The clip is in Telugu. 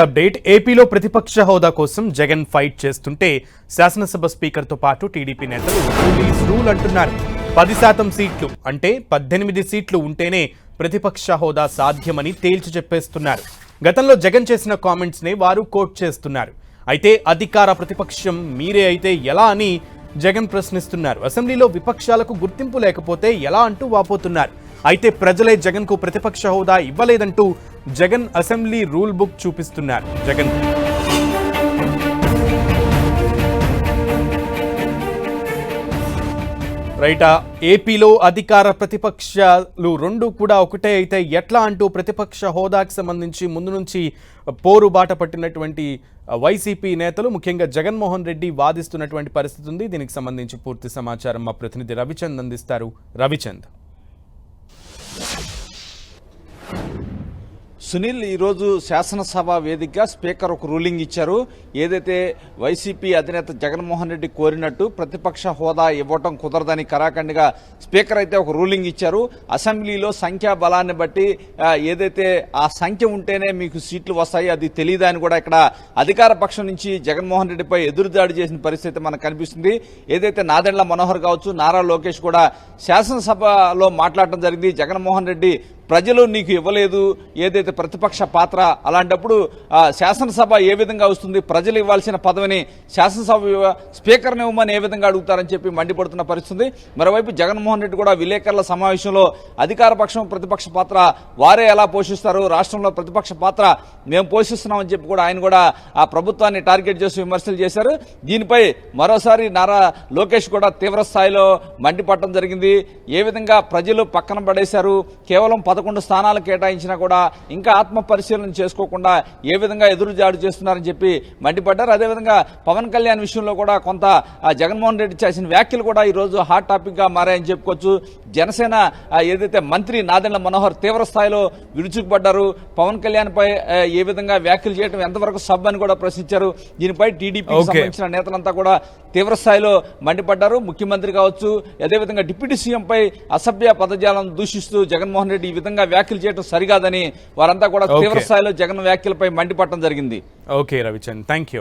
అప్డేట్. ఏపీలో ప్రతిపక్ష హోదా కోసం జగన్ ఫైట్ చేస్తుంటే శాసనసభ స్పీకర్తో పాటు టీడీపీ నేతలు రూల్ రూల్ అంటున్నారు. పది శాతం సీట్లు అంటే పద్దెనిమిది సీట్లు ఉంటేనే ప్రతిపక్ష హోదా సాధ్యమని తేల్చి చెప్పేస్తున్నారు. గతంలో జగన్ చేసిన కామెంట్స్ నే వారు కోట్ చేస్తున్నారు. అయితే అధికార ప్రతిపక్షం మీరే అయితే ఎలా అని జగన్ ప్రశ్నిస్తున్నారు. అసెంబ్లీలో విపక్షాలకు గుర్తింపు లేకపోతే ఎలా అంటూ వాపోతున్నారు. అయితే ప్రజలే జగన్కు ప్రతిపక్ష హోదా ఇవ్వలేదంటూ జగన్ అసెంబ్లీ రూల్ బుక్ చూపిస్తున్నారు. జగన్. రైటా ఏపీలో అధికార ప్రతిపక్షాలు రెండు కూడా ఒకటే అయితే ఎట్లా అంటూ ప్రతిపక్ష హోదాకు సంబంధించి ముందు నుంచి పోరు బాట పట్టినటువంటి వైసీపీ నేతలు ముఖ్యంగా జగన్మోహన్ రెడ్డి వాదిస్తున్నటువంటి పరిస్థితి ఉంది. దీనికి సంబంధించి పూర్తి సమాచారం మా ప్రతినిధి రవిచంద్ అందిస్తారు. రవిచంద్. సునీల్ ఈరోజు శాసనసభ వేదికగా స్పీకర్ ఒక రూలింగ్ ఇచ్చారు. ఏదైతే వైసీపీ అధినేత జగన్మోహన్ రెడ్డి కోరినట్టు ప్రతిపక్ష హోదా ఇవ్వటం కుదరదని కరాఖండిగా స్పీకర్ అయితే ఒక రూలింగ్ ఇచ్చారు. అసెంబ్లీలో సంఖ్యా బలాన్ని బట్టి ఏదైతే ఆ సంఖ్య ఉంటేనే మీకు సీట్లు వస్తాయి అది తెలియదా అని కూడా ఇక్కడ అధికార పక్షం నుంచి జగన్మోహన్ రెడ్డిపై ఎదురుదాడి చేసిన పరిస్థితి మనకు కనిపిస్తుంది. ఏదైతే నాదెండ్ల మనోహర్ కావచ్చు నారా లోకేష్ కూడా శాసనసభలో మాట్లాడటం జరిగింది. జగన్మోహన్ రెడ్డి ప్రజలు నీకు ఇవ్వలేదు ఏదైతే ప్రతిపక్ష పాత్ర అలాంటప్పుడు శాసనసభ ఏ విధంగా వస్తుంది ప్రజలు ఇవ్వాల్సిన పదవిని శాసనసభ స్పీకర్ని ఇవ్వమని ఏ విధంగా అడుగుతారని చెప్పి మండిపడుతున్న పరిస్థితి మరోవైపు జగన్మోహన్ రెడ్డి కూడా విలేకరుల సమావేశంలో అధికార పక్షం ప్రతిపక్ష పాత్ర వారే ఎలా పోషిస్తారు రాష్ట్రంలో ప్రతిపక్ష పాత్ర మేము పోషిస్తున్నామని చెప్పి కూడా ఆయన కూడా ఆ ప్రభుత్వాన్ని టార్గెట్ చేసి విమర్శలు చేశారు. దీనిపై మరోసారి నారా లోకేష్ కూడా తీవ్ర స్థాయిలో మండిపడటం జరిగింది. ఏ విధంగా ప్రజలు పక్కన పడేశారు కేవలం పదకొండు స్థానాలు కేటాయించినా కూడా ఇంకా ఆత్మ పరిశీలన చేసుకోకుండా ఏ విధంగా ఎదురుజాడు చేస్తున్నారని చెప్పి మండిపడ్డారు. అదేవిధంగా పవన్ కళ్యాణ్ విషయంలో కూడా కొంత జగన్మోహన్ రెడ్డి చేసిన వ్యాఖ్యలు కూడా ఈ రోజు హాట్ టాపిక్గా మారాయని చెప్పుకోవచ్చు. జనసేన ఏదైతే మంత్రి నాదెండ్ల మనోహర్ తీవ్ర స్థాయిలో విరుచుకుపడ్డారు పవన్ కళ్యాణ్ పై ఆ, ఏ విధంగా వ్యాఖ్యలు చేయడం ఎంతవరకు సబ్ అని కూడా ప్రశ్నించారు. దీనిపై టీడీపీ. సంబంధించిన నేతలంతా కూడా తీవ్ర స్థాయిలో మండిపడ్డారు. ముఖ్యమంత్రి కావచ్చు అదేవిధంగా డిప్యూటీ సీఎం పై అసభ్య పదజాలం దూషిస్తూ జగన్మోహన్ రెడ్డి ఈ విధంగా వ్యాఖ్యలు చేయడం సరికాదని వారంతా కూడా తీవ్ర Okay. స్థాయిలో జగన్ వ్యాఖ్యలపై మండిపడటం జరిగింది. ఓకే రవిచంద్. థ్యాంక్